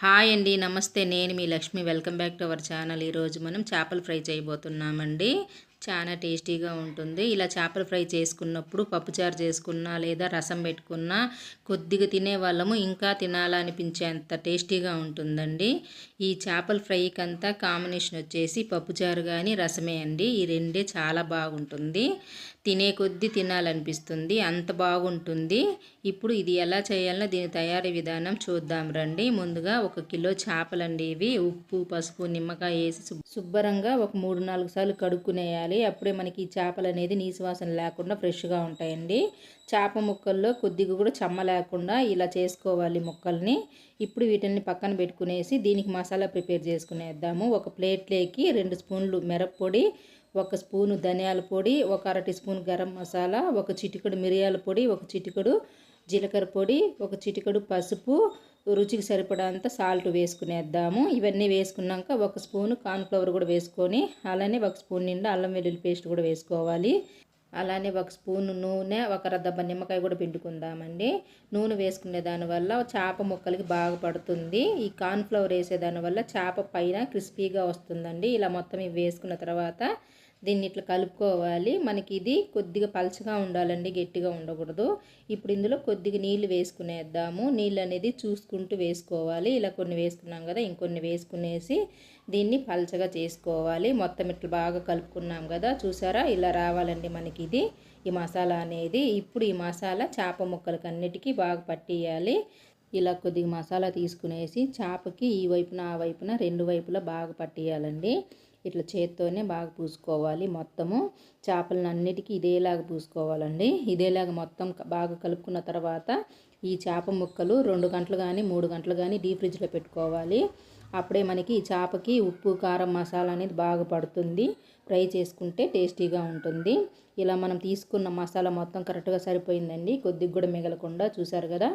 Hi అండి నమస్తే. నేను మీ Lakshmi. Welcome back to our channel. ఈరోజు మనం చేపలు ఫ్రై చేయబోతున్నామండి. చాలా టేస్టీగా ఉంటుంది. ఇలా చేపల ఫ్రై చేసుకున్నప్పుడు పప్పుచారు చేసుకున్నా లేదా రసం పెట్టుకున్నా కొద్దిగా తినే వాళ్ళము ఇంకా తినాలనిపించేంత టేస్టీగా ఉంటుందండి. ఈ చేపల ఫ్రైకి అంతా కాంబినేషన్ వచ్చేసి పప్పుచారు కానీ రసమే అండి. ఈ రెండే చాలా బాగుంటుంది. తినే కొద్దీ తినాలనిపిస్తుంది. అంత బాగుంటుంది. ఇప్పుడు ఇది ఎలా చేయాలో దీని తయారీ విధానం చూద్దాం రండి. ముందుగా ఒక కిలో చేపలండి ఇవి. ఉప్పు పసుపు నిమ్మకాయ వేసి శుభ్రంగా ఒక మూడు నాలుగు సార్లు కడుక్కునేయాలి. అప్పుడే మనకి ఈ చేపలు అనేది నీసువాసన లేకుండా ఫ్రెష్గా ఉంటాయండి. చేప ముక్కల్లో కొద్దిగా కూడా చెమ్మ లేకుండా ఇలా చేసుకోవాలి ముక్కల్ని. ఇప్పుడు వీటిని పక్కన పెట్టుకునేసి దీనికి మసాలా ప్రిపేర్ చేసుకునేద్దాము. ఒక ప్లేట్లోకి రెండు స్పూన్లు మిరప్పొడి ఒక స్పూను ధనియాల పొడి ఒక అరటి స్పూన్ గరం మసాలా ఒక చిటికడు మిరియాల పొడి ఒక చిటికడు జీలకర్ర పొడి ఒక చిటికడు పసుపు రుచికి సరిపడంత సాల్ట్ వేసుకునేద్దాము. ఇవన్నీ వేసుకున్నాక ఒక స్పూను కార్న్ఫ్లవర్ కూడా వేసుకొని అలానే ఒక స్పూన్ నిండా అల్లం వెల్లుల్లి పేస్ట్ కూడా వేసుకోవాలి. అలానే ఒక స్పూన్ నూనె ఒక రద్దబ్బ నిమ్మకాయ కూడా పిండుకుందామండి. నూనె వేసుకునే దానివల్ల చేప ముక్కలకి బాగా పడుతుంది. ఈ కార్న్ఫ్లవర్ వేసే దానివల్ల చేప పైన క్రిస్పీగా వస్తుందండి. ఇలా మొత్తం ఇవి వేసుకున్న తర్వాత దీన్ని ఇట్లా కలుపుకోవాలి. మనకి ఇది కొద్దిగా పలచగా ఉండాలండి గట్టిగా ఉండకూడదు. ఇప్పుడు ఇందులో కొద్దిగా నీళ్ళు వేసుకునేద్దాము. నీళ్ళు అనేది చూసుకుంటూ వేసుకోవాలి. ఇలా కొన్ని వేసుకున్నాం కదా ఇంకొన్ని వేసుకునేసి దీన్ని పలచగా చేసుకోవాలి. మొత్తం ఇట్లా బాగా కలుపుకున్నాం కదా చూసారా? ఇలా రావాలండి మనకి ఇది ఈ మసాలా అనేది. ఇప్పుడు ఈ మసాలా చేప ముక్కలకి అన్నిటికీ బాగా పట్టియాలి. ఇలా కొద్దిగా మసాలా తీసుకునేసి చేపకి ఈ వైపున ఆ వైపున రెండు వైపులా బాగా పట్టియాలండి. ఇట్లా చేత్తోనే బాగా పూసుకోవాలి. మొత్తము చేపలను అన్నిటికీ ఇదేలాగా పూసుకోవాలండి. ఇదేలాగా మొత్తం బాగా కలుపుకున్న తర్వాత ఈ చేప ముక్కలు రెండు గంటలు కానీ మూడు గంటలు కానీ డీప్ ఫ్రిడ్జ్లో పెట్టుకోవాలి. అప్పుడే మనకి ఈ చేపకి ఉప్పు కారం మసాలా అనేది బాగా పడుతుంది. ఫ్రై చేసుకుంటే టేస్టీగా ఉంటుంది. ఇలా మనం తీసుకున్న మసాలా మొత్తం కరెక్ట్గా సరిపోయిందండి. కొద్దిగా కూడా మిగలకుండా చూసారు కదా?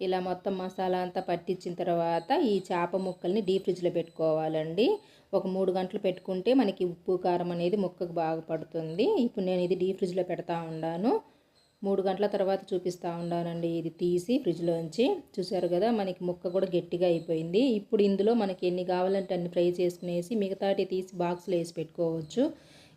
ఇలా మొత్తం మసాలా అంతా పట్టించిన తర్వాత ఈ చేప ముక్కల్ని డీప్ ఫ్రిడ్జ్లో పెట్టుకోవాలండి. ఒక మూడు గంటలు పెట్టుకుంటే మనకి ఉప్పు కారం అనేది ముక్కకు బాగా పడుతుంది. ఇప్పుడు నేను ఇది డీప్ ఫ్రిడ్జ్లో పెడతా ఉన్నాను. మూడు గంటల తర్వాత చూపిస్తూ ఉన్నానండి. ఇది తీసి ఫ్రిడ్జ్లోంచి. చూసారు కదా మనకి ముక్క కూడా గట్టిగా అయిపోయింది. ఇప్పుడు ఇందులో మనకి ఎన్ని కావాలంటే అన్ని ఫ్రై చేసుకునేసి మిగతాటి తీసి బాక్స్లో వేసి పెట్టుకోవచ్చు.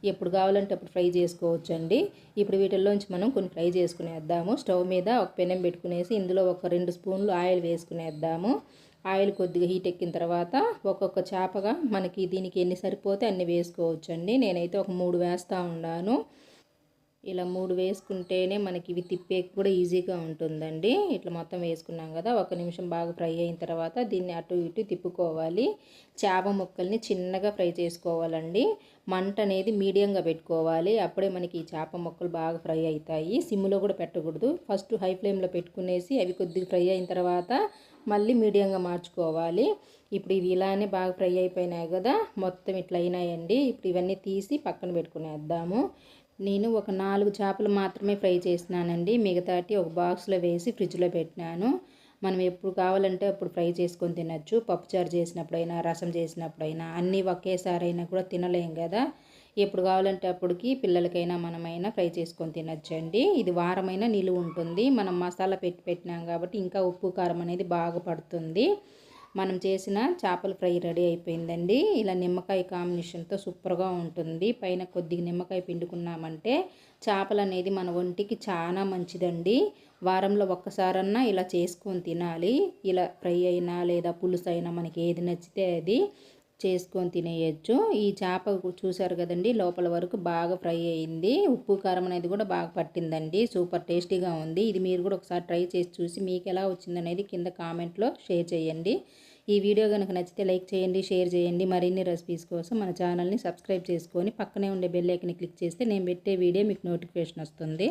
ఎప్పుడు కావాలంటే అప్పుడు ఫ్రై చేసుకోవచ్చు అండి ఇప్పుడు వీటిల్లోంచి మనం కొన్ని ఫ్రై చేసుకునేద్దాము. స్టవ్ మీద ఒక పెనం పెట్టుకునేసి ఇందులో ఒక రెండు స్పూన్లు ఆయిల్ వేసుకునేద్దాము. ఆయిల్ కొద్దిగా హీట్ ఎక్కిన తర్వాత ఒక్కొక్క చేపగా మనకి దీనికి ఎన్ని సరిపోతే అన్ని వేసుకోవచ్చు అండి నేనైతే ఒక మూడు వేస్తూ ఉన్నాను. ఇలా మూడు వేసుకుంటేనే మనకి ఇవి తిప్పే కూడా ఈజీగా ఉంటుందండి. ఇట్లా మొత్తం వేసుకున్నాం కదా ఒక నిమిషం బాగా ఫ్రై అయిన తర్వాత దీన్ని అటు ఇటు తిప్పుకోవాలి. చేప ముక్కల్ని చిన్నగా ఫ్రై చేసుకోవాలండి. మంట అనేది మీడియంగా పెట్టుకోవాలి. అప్పుడే మనకి ఈ చేప ముక్కలు బాగా ఫ్రై అవుతాయి. సిమ్లో కూడా పెట్టకూడదు. ఫస్ట్ హై ఫ్లేమ్లో పెట్టుకునేసి అవి కొద్దిగా ఫ్రై అయిన తర్వాత మళ్ళీ మీడియంగా మార్చుకోవాలి. ఇప్పుడు ఇవి ఇలానే బాగా ఫ్రై అయిపోయినాయి కదా మొత్తం ఇట్లా అయినాయండి. ఇప్పుడు ఇవన్నీ తీసి పక్కన పెట్టుకునేద్దాము. నేను ఒక నాలుగు చేపలు మాత్రమే ఫ్రై చేసినానండి. మిగతాటి ఒక బాక్స్లో వేసి ఫ్రిడ్జ్లో పెట్టినాను. మనం ఎప్పుడు కావాలంటే అప్పుడు ఫ్రై చేసుకొని తినచ్చు. పప్పుచారు చేసినప్పుడైనా రసం చేసినప్పుడైనా అన్నీ ఒకేసారైనా కూడా తినలేం కదా. ఎప్పుడు కావాలంటే అప్పటికి పిల్లలకైనా మనమైనా ఫ్రై చేసుకొని తినచ్చండి. ఇది వారమైనా నిలువ ఉంటుంది. మనం మసాలా పెట్టి పెట్టినాం కాబట్టి ఇంకా ఉప్పు కారం అనేది బాగా పడుతుంది. మనం చేసిన చేపల ఫ్రై రెడీ అయిపోయిందండి. ఇలా నిమ్మకాయ కాంబినేషన్తో సూపర్గా ఉంటుంది. పైన కొద్దిగా నిమ్మకాయ పిండుకున్నామంటే చేపలు అనేది మన ఒంటికి చాలా మంచిదండి. వారంలో ఒక్కసారన్నా ఇలా చేసుకొని తినాలి. ఇలా ఫ్రై అయినా లేదా పులుసు అయినా మనకి ఏది నచ్చితే అది చేసుకొని తినేయచ్చు. ఈ చేప చూసారు కదండి లోపల వరకు బాగా ఫ్రై అయింది. ఉప్పు కారం అనేది కూడా బాగా పట్టిందండి. సూపర్ టేస్టీగా ఉంది. ఇది మీరు కూడా ఒకసారి ట్రై చేసి చూసి మీకు ఎలా వచ్చిందనేది కింద కామెంట్లో షేర్ చేయండి. ఈ వీడియో కనుక నచ్చితే లైక్ చేయండి షేర్ చేయండి. మరిన్ని రెసిపీస్ కోసం మన ఛానల్ని సబ్స్క్రైబ్ చేసుకొని పక్కనే ఉండే బెల్ క్లిక్ చేస్తే నేను పెట్టే వీడియో మీకు నోటిఫికేషన్ వస్తుంది.